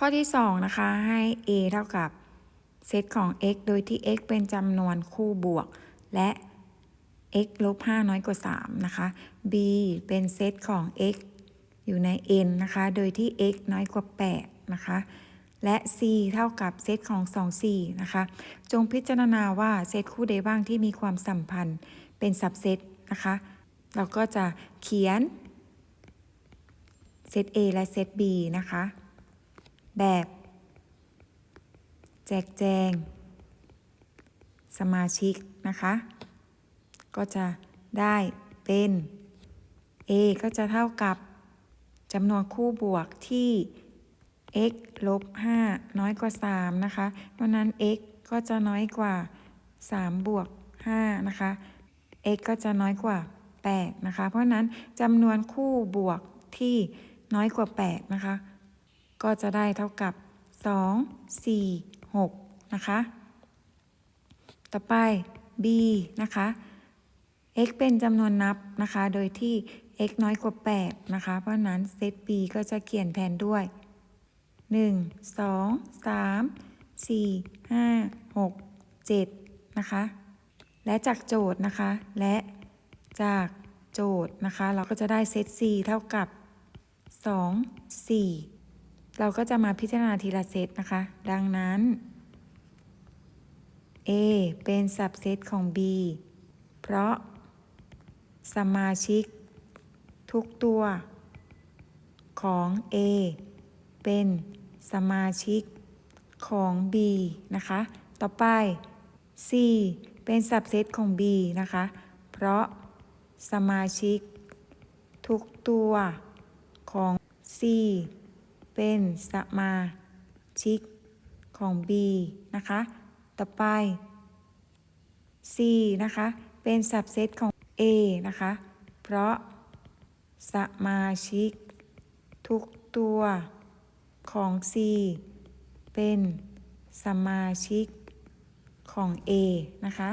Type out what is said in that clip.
ข้อที่ 2 นะคะ ให้ a เท่ากับเซตของ x โดยที่ x เป็นจำนวนคู่บวก และ x ลบ5น้อยกว่า 3 นะคะ b เป็นเซตของ x อยู่ใน n นะคะ โดยที่ x น้อยกว่า 8 นะคะ และ c เท่ากับเซตของ2 4นะคะ จงพิจารณาว่าเซตคู่ใดบ้างที่มีความสัมพันธ์เป็นสับเซตนะคะ เราก็จะเขียนเซต A และเซต B นะคะ แบบ แจกแจง สมาชิกนะคะ ก็จะได้เป็น A ก็จะเท่ากับจำนวนคู่บวกที่ x ลบ 5 น้อยกว่า 3 นะคะ เพราะนั้น x ก็จะน้อยกว่า 3 บวก 5 นะคะ x ก็จะน้อยกว่า 8 นะคะ เพราะนั้นจำนวนคู่บวกที่น้อยกว่า 8 นะคะ ก็จะได้เท่ากับ 2 4 6 นะคะ ต่อไป b นะคะ x เป็นจำนวนนับนะคะ โดยที่ x น้อยกว่า 8 นะคะ เพราะนั้นเซต b ก็จะเขียนแทนด้วย 1 2 3 4 5 6 7 นะคะ และจากโจทย์นะคะ และจากโจทย์นะคะ เราก็จะได้เซต c เท่ากับ 2 4 เราก็จะมาพิจารณาทีละเซตนะคะ ดังนั้น A เป็นสับเซตของ B เพราะ สมาชิก ทุกตัวของ A เป็นสมาชิกของ B นะคะ ต่อไป C เป็นสับเซตของ B นะคะ เพราะสมาชิก ทุกตัวของ C เป็นสมาชิกของ B นะคะ ต่อไป C นะคะ เป็นสับเซตของ A นะคะ เพราะสมาชิก ทุกตัวของ C เป็นสมาชิกของ A นะคะ